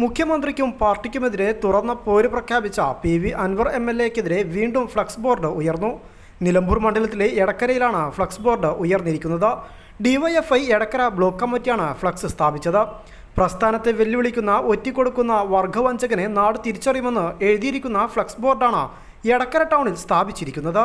മുഖ്യമന്ത്രിക്കും പാർട്ടിക്കുമെതിരെ തുറന്ന പോര് പ്രഖ്യാപിച്ച P V Anvar M L എക്കെതിരെ വീണ്ടും ഫ്ലക്സ് ബോർഡ് ഉയർന്നു. നിലമ്പൂർ മണ്ഡലത്തിലെ എടക്കരയിലാണ് ഫ്ലക്സ് ബോർഡ് ഉയർന്നിരിക്കുന്നത്. ഡിവൈഎഫ്ഐ എടക്കര ബ്ലോക്ക് കമ്മിറ്റിയാണ് ഫ്ലക്സ് സ്ഥാപിച്ചത്. പ്രസ്ഥാനത്തെ വെല്ലുവിളിക്കുന്ന ഒറ്റിക്കൊടുക്കുന്ന വർഗവഞ്ചകനെ നാട് തിരിച്ചറിയുമെന്ന് എഴുതിയിരിക്കുന്ന ഫ്ലക്സ് ബോർഡാണ് എടക്കര ടൗണിൽ സ്ഥാപിച്ചിരിക്കുന്നത്.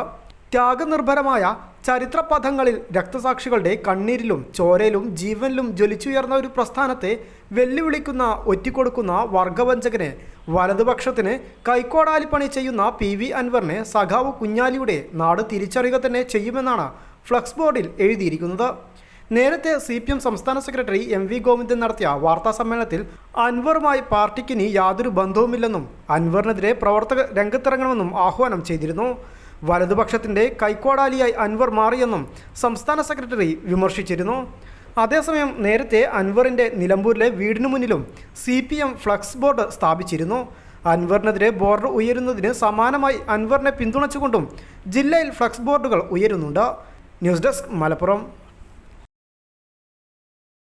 ത്യാഗനിർഭരമായ ചരിത്രപഥങ്ങളിൽ രക്തസാക്ഷികളുടെ കണ്ണീരിലും ചോരയിലും ജീവനിലും ജ്വലിച്ചുയർന്ന ഒരു പ്രസ്ഥാനത്തെ വെല്ലുവിളിക്കുന്ന ഒറ്റിക്കൊടുക്കുന്ന വർഗവഞ്ചകന് വലതുപക്ഷത്തിന് കൈക്കോടാലിപ്പണി ചെയ്യുന്ന പി വി അൻവറിനെ സഖാവ് കുഞ്ഞാലിയുടെ നാട് തിരിച്ചറിയുക തന്നെ ചെയ്യുമെന്നാണ് ഫ്ലക്സ് ബോർഡിൽ എഴുതിയിരിക്കുന്നത്. നേരത്തെ സി പി എം സംസ്ഥാന സെക്രട്ടറി എം വി ഗോവിന്ദൻ നടത്തിയ വാർത്താ സമ്മേളനത്തിൽ അൻവറുമായി പാർട്ടിക്കിനി യാതൊരു ബന്ധവുമില്ലെന്നും അൻവറിനെതിരെ പ്രവർത്തക രംഗത്തിറങ്ങണമെന്നും ആഹ്വാനം ചെയ്തിരുന്നു. വലതുപക്ഷത്തിന്റെ കൈക്കോടാലിയായി അൻവർ മാറിയെന്നും സംസ്ഥാന സെക്രട്ടറി വിമർശിച്ചിരുന്നു. അതേസമയം നേരത്തെ അൻവറിന്റെ നിലമ്പൂരിലെ വീടിനു മുന്നിലും C P M flex board സ്ഥാപിച്ചിരുന്നു. അൻവറിനെതിരെ ബോർഡർ ഉയരുന്നതിന് സമാനമായി അൻവറിനെ പിന്തുണച്ചുകൊണ്ടും ജില്ലയിൽ ഫ്ലക്സ് ബോർഡുകൾ ഉയരുന്നുണ്ട്. News desk Malappuram.